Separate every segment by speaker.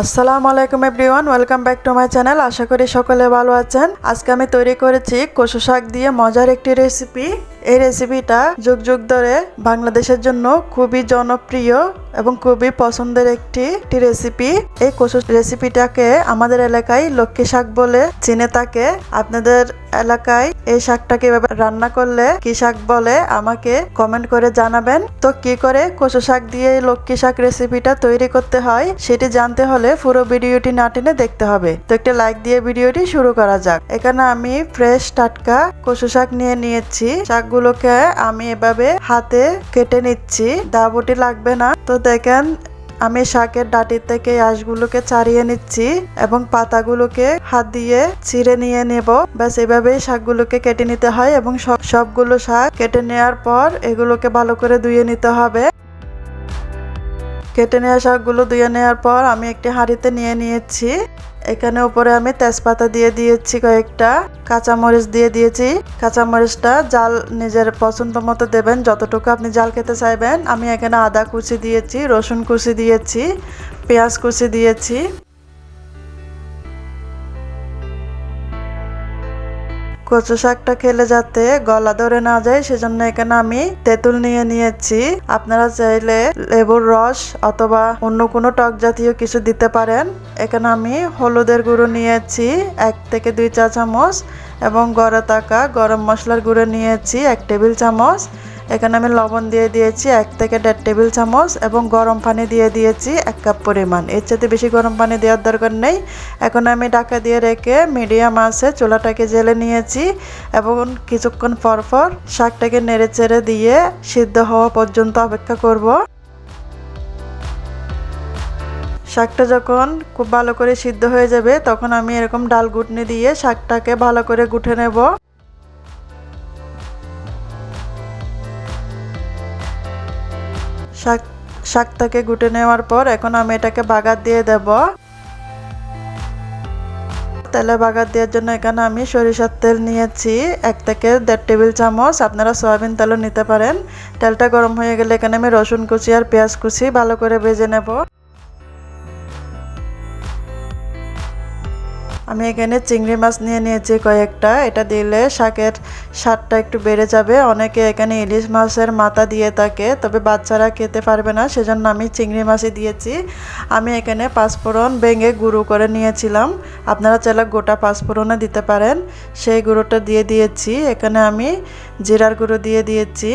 Speaker 1: আসসালামু আলাইকুম everyone, welcome back to my channel. আশা করি সকলে ভালো আছেন। আজকে আমি তৈরি করেছি কষু শাক দিয়ে মজার একটি রেসিপি। এই রেসিপিটা যুগ যুগ ধরে বাংলাদেশের জন্য খুবই জনপ্রিয় এবং খুবই পছন্দের একটি রেসিপি এই কচু রেসিপিটাকে আমাদের এলাকায় লক্ষ্মী শাক বলে চিনে থাকে আপনাদের এলাকায় এই শাকটাকে এভাবে রান্না করলে কি শাক বলে আমাকে কমেন্ট করে জানাবেন। তো কি করে কচু শাক দিয়ে লক্ষ্মী শাক রেসিপিটা তৈরি করতে হয় সেটি জানতে হলে পুরো ভিডিওটি না টেনে দেখতে হবে। তো একটা লাইক দিয়ে ভিডিওটি শুরু করা যাক। এখানে আমি ফ্রেশ টাটকা কচু শাক নিয়ে নিয়েছি। শাকগুলোকে আমি এভাবে হাতে কেটে নিচ্ছি। দাবটি লাগবে না। তো দেখেন, আমি শাকের ডাটির থেকে আঁশগুলোকে ছাড়িয়ে নিচ্ছি এবং পাতাগুলোকে হাত দিয়ে ছিঁড়ে নিয়ে নেব। ব্যাস, এভাবেই শাকগুলোকে কেটে নিতে হয় এবং সব সবগুলো শাক কেটে নেওয়ার পর এগুলোকে ভালো করে ধুয়ে নিতে হবে। কেটে নেওয়া শাকগুলো ধুয়ে নেওয়ার পর আমি একটি হাঁড়িতে নিয়ে নিয়েছি। এখানে উপরে আমি তেজপাতা দিয়ে দিয়েছি কয়েকটা, কাঁচামরিচ দিয়ে দিয়েছি। কাঁচামরিচটা জাল নিজের পছন্দ মতো দেবেন, যতটুকু আপনি জাল খেতে চাইবেন। আমি এখানে আদা কুচি দিয়েছি, রসুন কুচি দিয়েছি, পেঁয়াজ কুচি দিয়েছি। কচু শাকটা খেলে যাতে গলা ধরে না যায়, সেজন্য এখানে আমি তেঁতুল নিয়ে নিয়েছি। আপনারা চাইলে লেবুর রস অথবা অন্য কোনো টক জাতীয় কিছু দিতে পারেন। এখানে আমি হলুদের গুঁড়ো নিয়েছি, এক থেকে দুই চা চামচ, এবং গড়ে থাকা গরম মশলার গুঁড়ো নিয়েছি, এক টেবিল চামচ। এখানে আমি লবণ দিয়ে দিয়েছি এক থেকে দেড় টেবিল চামচ এবং গরম পানি দিয়ে দিয়েছি এক কাপ পরিমাণ। এর চাইতে বেশি গরম পানি দেওয়ার দরকার নেই। এখন আমি ঢাকা দিয়ে রেখে মিডিয়াম আছে চুলাটাকে জেলে নিয়েছি এবং কিছুক্ষণ পর পর শাকটাকে নেড়ে চেড়ে দিয়ে সিদ্ধ হওয়া পর্যন্ত অপেক্ষা করব। শাকটা যখন খুব ভালো করে সিদ্ধ হয়ে যাবে, তখন আমি এরকম ডাল গুটনি দিয়ে শাকটাকে ভালো করে গুটে নেব। শাক, শাকটাকে গুটে নেওয়ার পর এখন আমি এটাকে বাগার দিয়ে দেব। তেলে বাগার দেওয়ার জন্য এখানে আমি সরিষার তেল নিয়েছি, এক থেকে দেড় টেবিল চামচ। আপনারা সয়াবিন তেলও নিতে পারেন। তেলটা গরম হয়ে গেলে এখানে আমি রসুন কুচি আর পেঁয়াজ কুচি ভালো করে ভেজে নেব। আমি এখানে চিংড়ি মাছ নিয়ে নিয়েছি কয়েকটা। এটা দিলে শাকের স্বাদটা একটু বেড়ে যাবে। অনেকে এখানে ইলিশ মাছের মাথা দিয়ে থাকে, তবে বাচ্চারা খেতে পারবে না, সেজন্য আমি চিংড়ি মাছই দিয়েছি। আমি এখানে পাঁচফোড়ন ভেঙে গুঁড়ো করে নিয়েছিলাম। আপনারা চাইলে গোটা পাঁচফোড়নে দিতে পারেন। সেই গুঁড়োটা দিয়ে দিয়েছি। এখানে আমি জিরার গুঁড়ো দিয়ে দিয়েছি।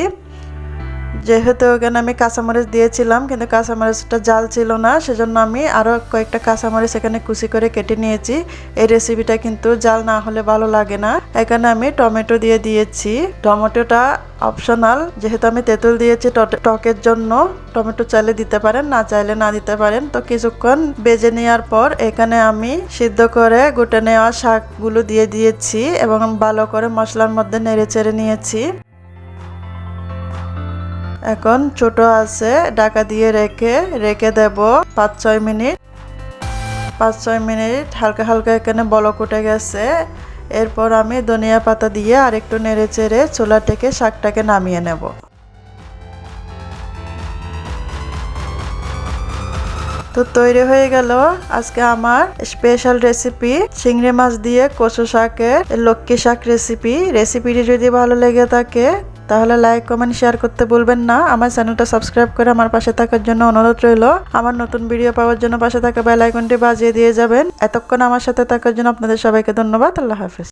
Speaker 1: যেহেতু ওখানে আমি কাঁচামরিচ দিয়েছিলাম, কিন্তু কাঁচামরিচটা জাল ছিল না, সেজন্য আমি আরও কয়েকটা কাঁচামরিচ এখানে কুচি করে কেটে নিয়েছি। এই রেসিপিটা কিন্তু জাল না হলে ভালো লাগে না। এখানে আমি টমেটো দিয়ে দিয়েছি। টমেটোটা অপশনাল যেহেতু আমি তেঁতুল দিয়েছি টকের জন্য। টমেটো চাইলে দিতে পারেন, না চাইলে না দিতে পারেন। তো কিছুক্ষণ বেজে নেওয়ার পর এখানে আমি সিদ্ধ করে গুটে নেওয়া শাকগুলো দিয়ে দিয়েছি এবং ভালো করে মশলার মধ্যে নেড়ে চেড়ে নিয়েছি। এখন ছোট আছে ডাকা দিয়ে রেখে রেখে দেব পাঁচ ছয় মিনিট। পাঁচ ছয় মিনিট হালকা হালকা এখানে বলক উঠে গেছে। এরপর আমি ধনিয়া পাতা দিয়ে আর একটু নেড়ে চেড়ে চোলা থেকে শাকটাকে নামিয়ে নেব। তো তৈরি হয়ে গেল আজকে আমার স্পেশাল রেসিপি চিংড়ি মাছ দিয়ে কচু শাকের লক্ষ্মী শাক রেসিপি রেসিপিটি যদি ভালো লেগে থাকে তাহলে লাইক কমেন্ট শেয়ার করতে ভুলবেন না। আমার চ্যানেলটা সাবস্ক্রাইব করে আমার পাশে থাকার জন্য অনুরোধ রইল। আমার নতুন ভিডিও পাওয়ার জন্য পাশে থাকা বেল আইকনটি বাজিয়ে দিয়ে যাবেন। এতক্ষণ আমার সাথে থাকার জন্য আপনাদের সবাইকে ধন্যবাদ। আল্লাহ হাফিজ।